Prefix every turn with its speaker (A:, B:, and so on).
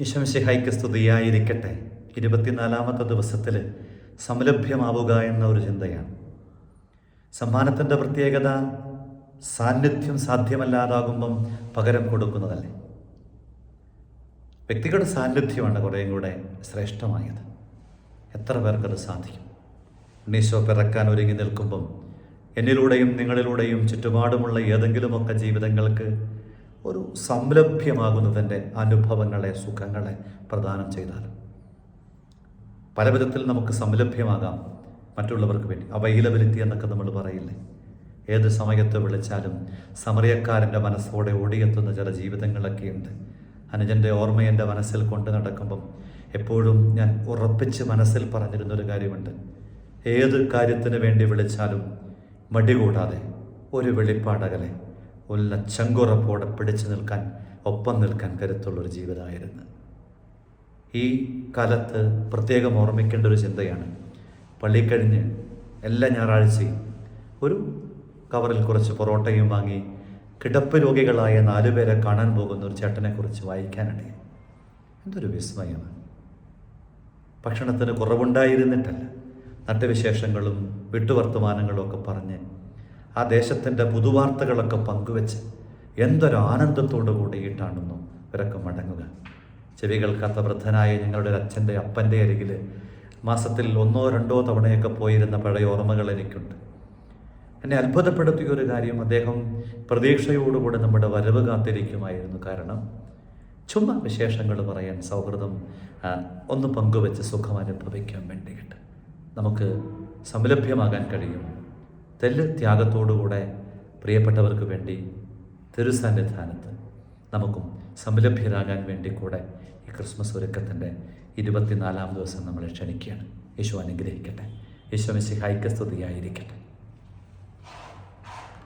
A: ഈശംശിഹായ്ക്ക് സ്തുതിയായിരിക്കട്ടെ. ഇരുപത്തിനാലാമത്തെ ദിവസത്തിൽ സംലഭ്യമാവുക എന്ന ഒരു ചിന്തയാണ്. സമ്മാനത്തിന്റെ പ്രത്യേകത സാന്നിധ്യം സാധ്യമല്ലാതാകുമ്പം പകരം കൊടുക്കുന്നതല്ലേ? വ്യക്തികളുടെ സാന്നിധ്യമാണ് കുറേയും കൂടെ ശ്രേഷ്ഠമായത്. എത്ര പേർക്കത് സാധിക്കും? ഉണ്ണീശോ പിറക്കാൻ ഒരുങ്ങി നിൽക്കുമ്പം എന്നിലൂടെയും നിങ്ങളിലൂടെയും ചുറ്റുപാടുമുള്ള ഏതെങ്കിലുമൊക്കെ ജീവിതങ്ങൾക്ക് ഒരു സംലഭ്യമാകുന്നതിന്റെ അനുഭവങ്ങളെ സുഖങ്ങളെ പ്രദാനം ചെയ്താൽ പല വിധത്തിൽ നമുക്ക് സംലഭ്യമാകാം മറ്റുള്ളവർക്ക് വേണ്ടി. അവൈലബിലിറ്റി എന്നൊക്കെ നമ്മൾ പറയില്ലേ? ഏത് സമയത്ത് വിളിച്ചാലും സമറിയക്കാരന്റെ മനസ്സോടെ ഓടിയെത്തുന്ന ചില ജീവിതങ്ങളൊക്കെയുണ്ട് അനുജന്റെ ഓർമ്മ എന്റെ മനസ്സിൽ കൊണ്ട് നടക്കുമ്പം എപ്പോഴും ഞാൻ ഉറപ്പിച്ച് മനസ്സിൽ പറഞ്ഞിരുന്നൊരു കാര്യമുണ്ട്. ഏത് കാര്യത്തിന് വേണ്ടി വിളിച്ചാലും മടി കൂടാതെ ഒരു വെളിപ്പാടകലെ ഉള്ള ചങ്കുറപ്പോടെ പിടിച്ചു നിൽക്കാൻ ഒപ്പം നിൽക്കാൻ കരുത്തുള്ളൊരു ജീവിതമായിരുന്നു. ഈ കാലത്ത് പ്രത്യേകം ഓർമ്മിക്കേണ്ട ഒരു ചിന്തയാണ്. പള്ളി കഴിഞ്ഞ് എല്ലാ ഞായറാഴ്ചയും ഒരു കവറിൽ കുറച്ച് പൊറോട്ടയും വാങ്ങി കിടപ്പ് രോഗികളായ നാലുപേരെ കാണാൻ പോകുന്ന ഒരു ചേട്ടനെക്കുറിച്ച് വായിക്കാനിടയിൽ എന്തൊരു വിസ്മയമാണ്. ഭക്ഷണത്തിന് കുറവുണ്ടായിരുന്നിട്ടല്ല. നട്ടുവിശേഷങ്ങളും വിട്ടുവർത്തമാനങ്ങളും ഒക്കെ പറഞ്ഞ് ആ ദേശത്തിന്റെ പുതുവാർത്തകളൊക്കെ പങ്കുവെച്ച് എന്തൊരു ആനന്ദത്തോടു കൂടിയിട്ടാണെന്നോ ഇവരൊക്കെ മടങ്ങുക. ചെവി കേൾക്കാത്ത വൃദ്ധനായ ഞങ്ങളുടെ അച്ഛന്റെ അപ്പന്റെ അരികിൽ മാസത്തിൽ ഒന്നോ രണ്ടോ തവണയൊക്കെ പോയിരുന്ന പഴയ ഓർമ്മകൾ എനിക്കുണ്ട്. എന്നെ അത്ഭുതപ്പെടുത്തിയ ഒരു കാര്യം അദ്ദേഹം പ്രതീക്ഷയോടുകൂടി നമ്മുടെ വരവ് കാത്തിരിക്കുമായിരുന്നു. കാരണം ചുമ്മാ വിശേഷങ്ങൾ പറയാൻ സൗഹൃദം ഒന്ന് പങ്കുവെച്ച് സുഖം അനുഭവിക്കാൻ വേണ്ടിയിട്ട് നമുക്ക് സംലഭ്യമാകാൻ കഴിയും. തെല്ല് ത്യാഗത്തോടുകൂടെ പ്രിയപ്പെട്ടവർക്ക് വേണ്ടി തിരുസന്നിധാനത്ത് നമുക്കും സംലഭ്യരാകാൻ വേണ്ടി കൂടെ ഈ ക്രിസ്മസ് ഒരുക്കത്തിന്റെ ഇരുപത്തിനാലാം ദിവസം നമ്മളെ ക്ഷണിക്കുകയാണ്. യേശു അനുഗ്രഹിക്കട്ടെ. യേശു മിശിഹായിക്ക് സ്തുതിയായിരിക്കട്ടെ.